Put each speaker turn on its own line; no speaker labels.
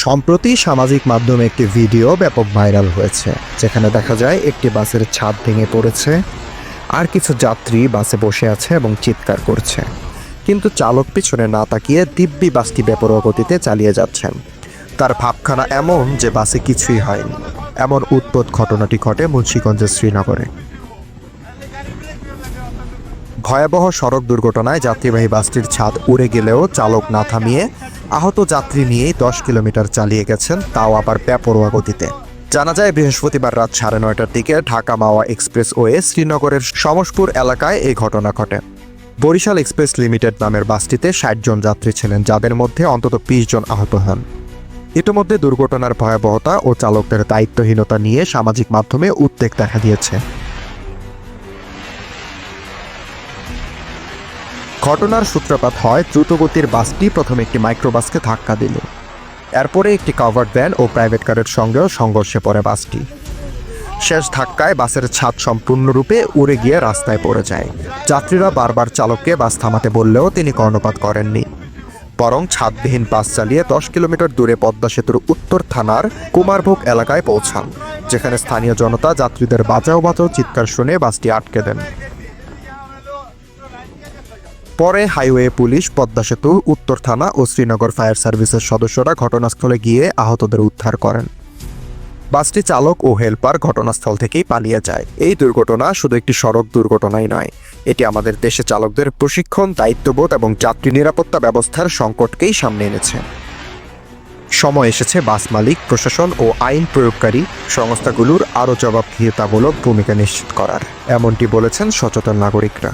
সম্প্রতি সামাজিক মাধ্যমে একটি ভিডিও ব্যাপক ভাইরাল হয়েছে, যেখানে দেখা যায় একটি বাসের ছাদ ভেঙে পড়েছে, আর কিছু যাত্রী বাসে বসে আছে এবং চিৎকার করছে। কিন্তু চালক পিছনে না তাকিয়ে দিব্যি বাসটি বেপরোয়া গতিতে চালিয়ে যাচ্ছেন। তার ভাবখানা এমন যে বাসে কিছুই হয়নি। এমন উদ্ভট ঘটনাটি ঘটে মুন্সীগঞ্জের শ্রীনগরে। ভয়াবহ সড়ক দুর্ঘটনায় যাত্রীবাহী বাসটির ছাদ উড়ে গেলেও চালক না থামিয়ে আহত যাত্রী নিয়েই দশ কিলোমিটার চালিয়ে গেছেন তাও আবার বেপরোয়া গতিতে। জানা যায়, বৃহস্পতিবার রাত সাড়ে নয়টার দিকে ঢাকা মাওয়া এক্সপ্রেস ওয়ে শ্রীনগরের সমসপুর এলাকায় এই ঘটনা ঘটে। বরিশাল এক্সপ্রেস লিমিটেড নামের বাসটিতে ষাট জন যাত্রী ছিলেন, যাদের মধ্যে অন্তত বিশ জন আহত হন। ইতিমধ্যে দুর্ঘটনার ভয়াবহতা ও চালকদের দায়িত্বহীনতা নিয়ে সামাজিক মাধ্যমে উদ্বেগ দেখা দিয়েছে। ঘটনার সূত্রপাত হয়, দ্রুতগতির বাসটি প্রথমে একটি মাইক্রোবাসকে ধাক্কা দিল। এরপরে একটি কাভার্ড ভ্যান ও প্রাইভেট কারের সঙ্গেও সংঘর্ষে পড়ে বাসটি। শেষ ধাক্কায় বাসের ছাদ সম্পূর্ণরূপে উড়ে গিয়ে রাস্তায় পড়ে যায়। যাত্রীরা বারবার চালককে বাস থামাতে বললেও তিনি কর্ণপাত করেননি। বরং ছাদবিহীন বাস চালিয়ে দশ কিলোমিটার দূরে পদ্মা সেতুর উত্তর থানার কুমারভোগ এলাকায় পৌঁছান, যেখানে স্থানীয় জনতা যাত্রীদের বাঁচাও বাঁচাও চিৎকার শুনে বাসটি আটকে দেন। পরে হাইওয়ে পুলিশ, পদ্মা সেতু, উত্তর থানা ও শ্রীনগর ফায়ার সার্ভিসের সদস্যরা ঘটনাস্থলে গিয়ে আহতদের উদ্ধার করেন। বাসটি চালক ও হেলপার ঘটনাস্থল থেকেই পালিয়ে যায়। এই দুর্ঘটনা শুধু একটি সড়ক দুর্ঘটনাই নয়, এটি আমাদের দেশে চালকদের প্রশিক্ষণ, দায়িত্ববোধ এবং যাত্রী নিরাপত্তা ব্যবস্থার সংকটকেই সামনে এনেছে। সময় এসেছে বাস মালিক, প্রশাসন ও আইন প্রয়োগকারী সংস্থাগুলোর আরও জবাবদিহিতামূলক ভূমিকা নিশ্চিত করার। এমনটি বলেছেন সচেতন নাগরিকরা।